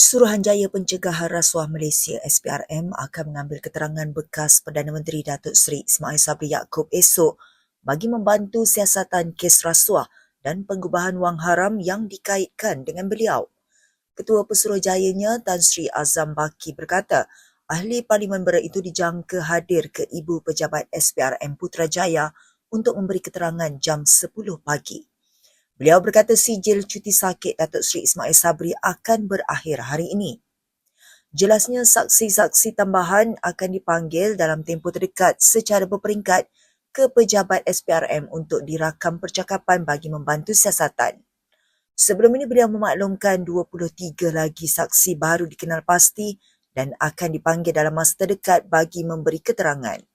Suruhanjaya Pencegahan Rasuah Malaysia SPRM akan mengambil keterangan bekas Perdana Menteri Datuk Seri Ismail Sabri Yaakob esok bagi membantu siasatan kes rasuah dan pengubahan wang haram yang dikaitkan dengan beliau. Ketua Pesuruhjayanya Tan Sri Azam Baki berkata, ahli parlimen berat itu dijangka hadir ke Ibu Pejabat SPRM Putrajaya untuk memberi keterangan jam 10 pagi. Beliau berkata sijil cuti sakit Datuk Seri Ismail Sabri akan berakhir hari ini. Jelasnya saksi-saksi tambahan akan dipanggil dalam tempoh terdekat secara berperingkat ke pejabat SPRM untuk dirakam percakapan bagi membantu siasatan. Sebelum ini beliau memaklumkan 23 lagi saksi baru dikenal pasti dan akan dipanggil dalam masa terdekat bagi memberi keterangan.